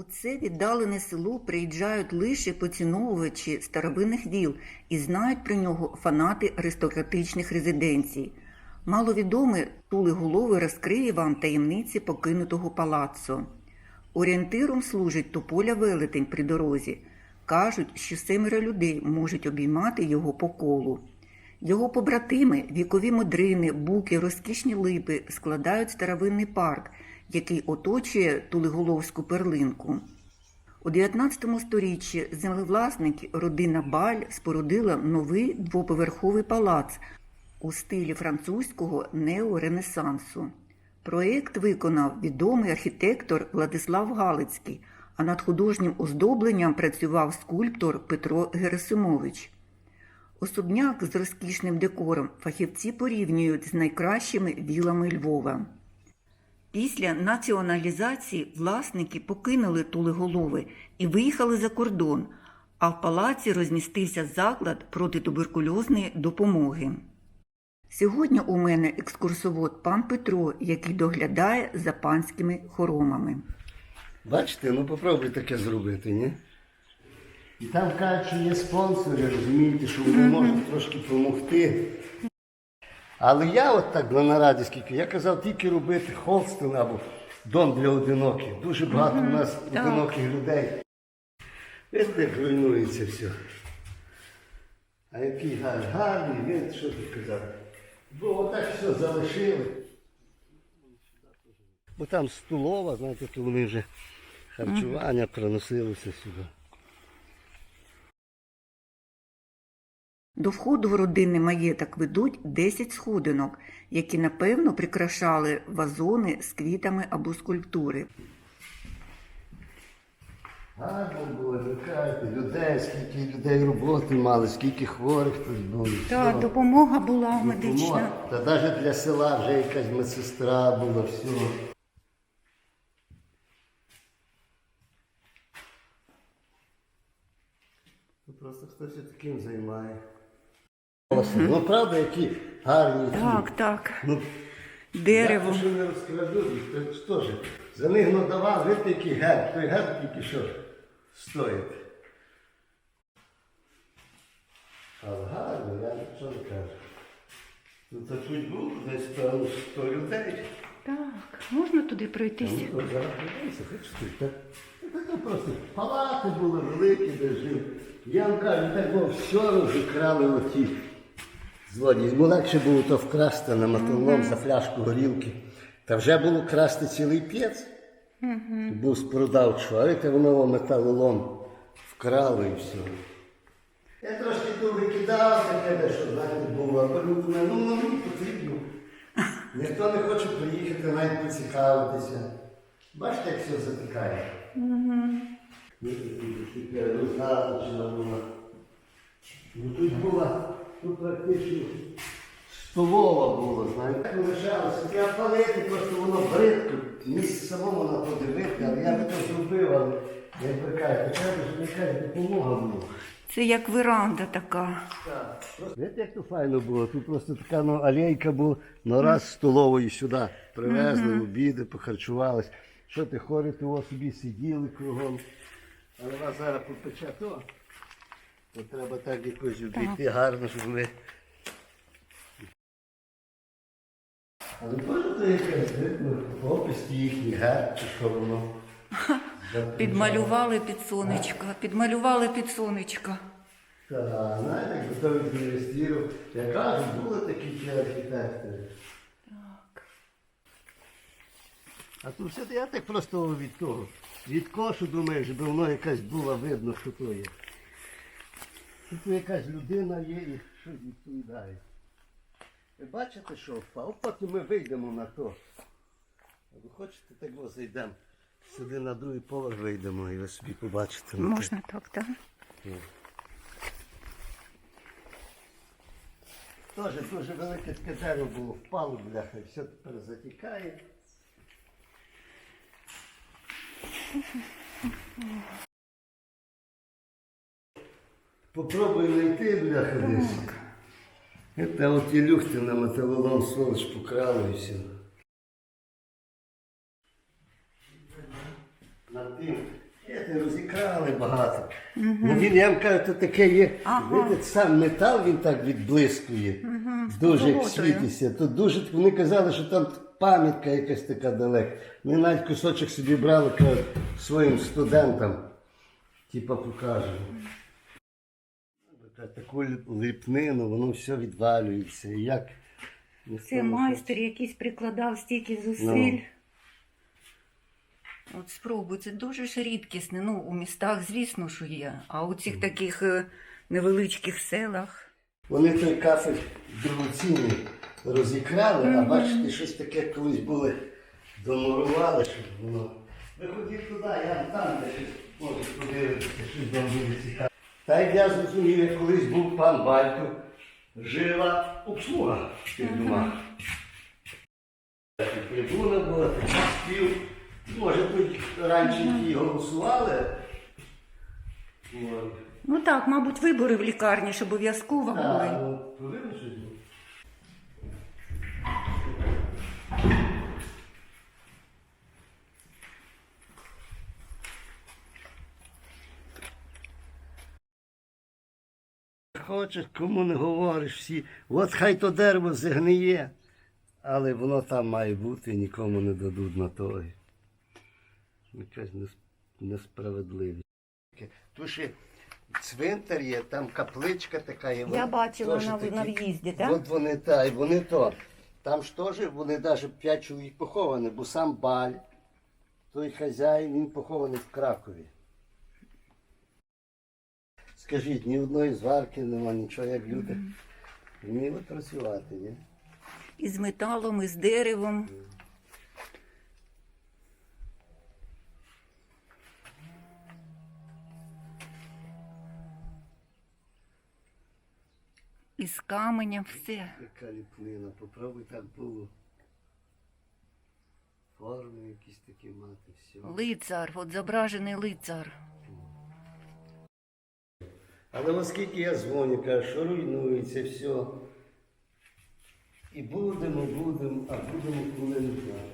У це віддалене село приїжджають лише поціновувачі старовинних віл і знають про нього фанати аристократичних резиденцій. Маловідоме Тули Голови розкриє вам таємниці покинутого палаццо. Орієнтиром служить тополя велетень при дорозі. Кажуть, що семеро людей можуть обіймати його по колу. Його побратими, вікові модрини, буки, розкішні липи складають старовинний парк, який оточує Тулиголовську перлинку. У 19 сторіччі землевласники родина Баль спорудила новий двоповерховий палац у стилі французького неоренесансу. Проєкт виконав відомий архітектор Владислав Галицький, а над художнім оздобленням працював скульптор Петро Герасимович. Особняк з розкішним декором фахівці порівнюють з найкращими вілами Львова. Після націоналізації власники покинули Тулеголови і виїхали за кордон, а в палаці розмістився заклад протитуберкульозної допомоги. Сьогодні у мене екскурсовод пан Петро, який доглядає за панськими хоромами. Бачите, ну попробуй таке зробити, ні? І там кажуть, що є спонсори, розумієте, що вони можуть трошки допомогти. Але я от так на нараді скільки, я казав тільки робити холстин або дом для одиноких. Дуже багато у нас одиноких людей. Видите, як руйнується все. А який гарний, гарний, він, що тут казати. Бо отак все залишили. Бо там столова, знаєте, то вони вже харчування приносилося сюди. До входу в родинний маєток ведуть 10 сходинок, які напевно прикрашали вазони з квітами або скульптури. Гарно було, викайте, людей, скільки людей роботи мали, скільки хворих тут було. Так, все. допомога була Допомога. Та навіть для села вже якась медсестра була, все. Просто хтось таким займає. Ну правда, які гарні. ці. Так, так. Ну, Дерево. Я, що не розкрадуть, то ж. За них надавав, видите, який герб, той герб тільки що стоїть. Але гарно, я нічого не кажу. Ну то тут було десь певно 100 людей. Так, можна туди пройтися? Ну, то зараз подивися, хоч тут, так? Ну, просто палати були великі, де жив. Я вам кажу, так було все розікрали оті злодії. Йому легше було то вкрасти на металолом за фляжку горілки. Та вже було красти цілий п'єц. Був з продавчого, а воно металолом вкрали і все. Я трошки тут викидав, таке, що знаєте, було, аби ну, ну, потрібно. Ніхто не хоче приїхати, навіть поцікавитися. Бачите, як все затікає? Розгадочна була. Ну тут була, тут практично столова була, знаєте. Так лишалося, треба палити, просто воно бридко. Місце самому на подивити, але я би то зробив, але як ви кажете, треба, щоб якась допомога була. Це як веранда така. Знаєте, як то файно було? Тут просто така ну, алейка була, ну раз з столової сюди привезли, обіди, похарчувались. Що ти хорі, того собі сиділи кругом. Але вас зараз попече то. То треба так якось обійти гарно, щоб ми. Але то якась видно, опис їхній герб, чи що воно. Підмалювали під сонечко, підмалювали під сонечко. Так, знаєте, готові до інвестірів. Я кажу, були такі ті архітектори. Так. А тут все я так просто від того. Від кошу думаю, щоб воно якась була видно, що то є. Що тут якась людина є і щось відповідає. Ви бачите, що впав? Потім ми вийдемо на то. А ви хочете, так ось зайдемо. Сюди на другий поверх вийдемо і ви собі побачите. Можна так, так? Теж дуже велике таке дерево було, впало, бляха, і все тепер затікає. Попробуй знайти, бляха, десь. Це от ті люхти на металолом сволоч покрали і все. Над тим Це розікрали багато. Ну він, я вам кажу, то таке є. Ага. Видите, сам метал він так відблискує. Дуже як Золотою. світиться. Тут дуже вони казали, що там пам'ятка якась така далека. Ми навіть кусочок собі брали кажуть, своїм студентам. Типа покажемо. Та- Таку ліпнину, воно все відвалюється. І як Це майстер якийсь прикладав стільки зусиль. Ну. От спробуй, це дуже ж рідкісне. Ну, у містах, звісно, що є. А у цих таких е, невеличких селах. Вони той кафель дорогоцінний розікрали, а бачите, щось таке колись були домурували, щоб воно. Ви ходіть туди, я там, де щось може подивитися, щось вам буде цікаво. Та як я зрозумів, як колись був пан Бальту, жила обслуга в тих домах. Трибуна була, така спів. Може, тут раніше ті голосували. От. Ну так, мабуть, вибори в лікарні ж обов'язково Так, були. ну, повинно щось. Хочеш, кому не говориш всі, от хай то дерево згниє, але воно там має бути, нікому не дадуть на той. Якась несправедливість. Тут ще цвинтар є, там капличка така є. Я бачила на- на в'їзді, так? От вони та, і вони то. Там ж теж вони навіть п'ять чоловік поховані, бо сам Баль, той хазяїн, він похований в Кракові. Скажіть, ні одної зварки нема, нічого, як люди вміли працювати, ні? І з металом, і з деревом. І з каменем все. Яка ліпнина, попробуй так було. Форми якісь такі мати, все. Лицар, от зображений лицар. Але оскільки я дзвоню, кажу, що руйнується все. І будемо, будемо, а будемо коли не знаю.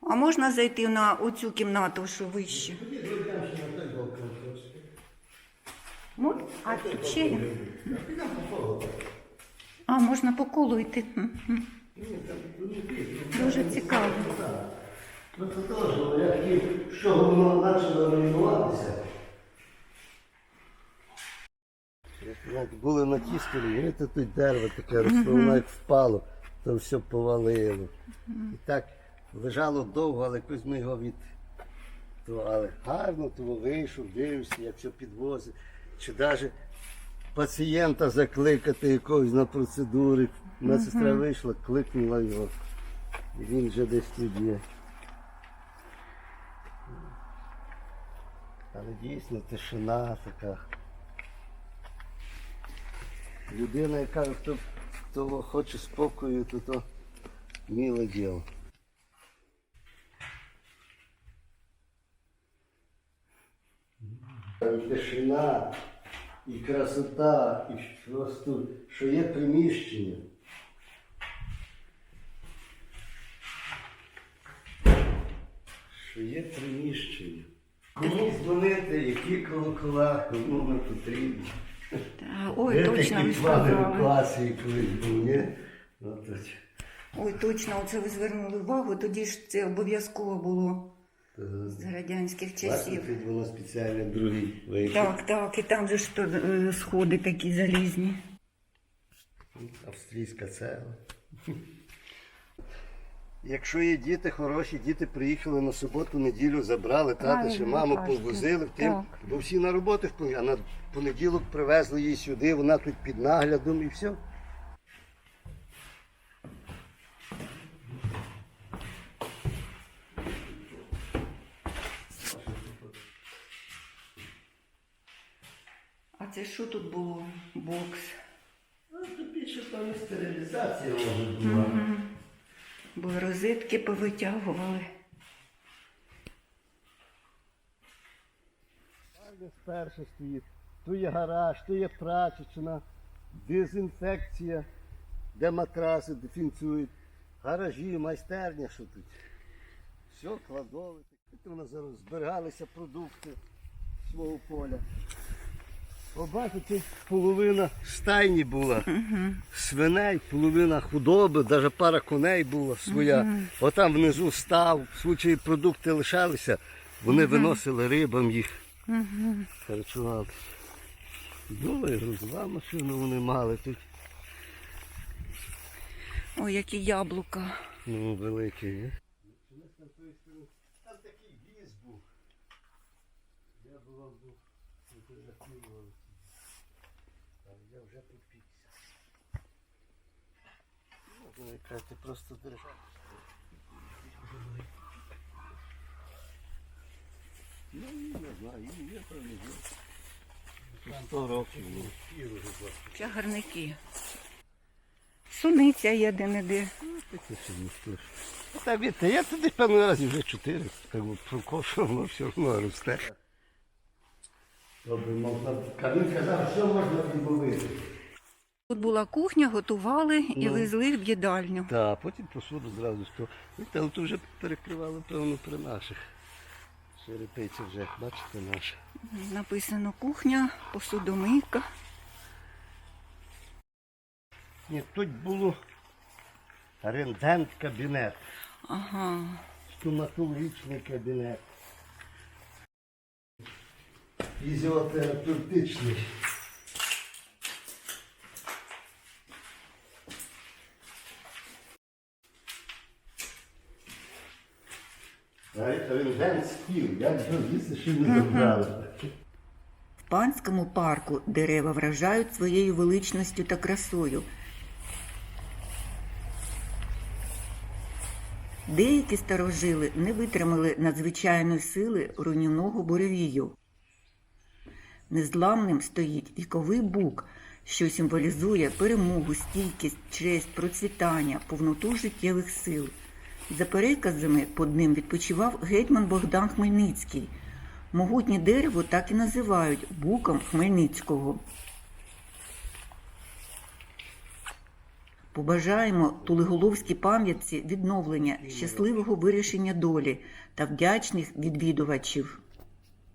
А можна зайти на оцю кімнату, що вище? Мож- А тут ще є? А, можна по колу йти. Мгм. Дуже цікаво. Ну це теж, я хотів, що воно почало руйнуватися. Як були на тій стороні, видите, тут дерево таке росло, як впало, то все повалило. І так лежало довго, але якось ми його від. То, але гарно того вийшов, дивився, як все підвозить. Чи навіть пацієнта закликати якогось на процедури. Медсестра вийшла, кликнула його. Він вже десь тут є. Але дійсно тишина така. Людина, яка хто, хто хоче спокою, то то миле діло. Тишина, і красота, і просто, що є приміщення. Що є приміщення. Кому дзвонити, які колокола, кому ми потрібні. Та, Ой, Де точно такі ви сказали. евакуації колись був, ні? Ну, то ч- Ой, точно, оце ви звернули увагу. Тоді ж це обов'язково було то- з радянських Бачите, часів. тут воно спеціально другий вихід. Так, так, і там же ж то, е, сходи такі залізні. Австрійська цегла. Якщо є діти хороші, діти приїхали на суботу, неділю, забрали, тата Правильно маму повозили в тим, Так. бо всі на роботу впливали, а на понеділок привезли її сюди, вона тут під наглядом і все. А це що тут було? Бокс. Ну, тут більше там і стерилізація може була. Бо розетки повитягували. Десь перше стоїть. Тут є гараж, тут є прачечна, дезінфекція. де матраси, де фінцюють, гаражі, майстерня, що тут. Все, кладове. Тут у нас зараз зберігалися продукти свого поля. Побачите, половина стайні була, свиней, половина худоби, навіть пара коней була своя. Отам внизу став, в случаї продукти лишалися, вони виносили рибам їх. Харчували. Була і грузова машина вони мали тут. Ой, які яблука. Ну, великі, ні? Там такий віз був. Я була був. Я вже попікся. Ну, яка ти просто держав. Ну, не знаю, є там не є. 100 років. ну. Чагарники. Суниця є де-не-де. Таке собі слиш. Та віте, я туди певно разів вже чотири. Так от прокошував, воно все одно росте. Добре, можна. Він казав, що можна відбувати. Тут була кухня, готували і Ну. везли в їдальню. Так, потім посуду зразу але то вже перекривали, певно, при наших. Черепиці вже, бачите, наші. Написано кухня, посудомийка. Ні, тут було рентгент кабінет, Ага. стоматологічний кабінет. Фізіотерапевтичний. Рентген стіл, як звідси ще не забрали. В панському парку дерева вражають своєю величністю та красою. Деякі старожили не витримали надзвичайної сили руйнівного буревію. Незламним стоїть віковий бук, що символізує перемогу, стійкість, честь, процвітання, повноту життєвих сил. За переказами під ним відпочивав гетьман Богдан Хмельницький. Могутнє дерево так і називають буком Хмельницького. Побажаємо Тулиголовській пам'ятці відновлення щасливого вирішення долі та вдячних відвідувачів.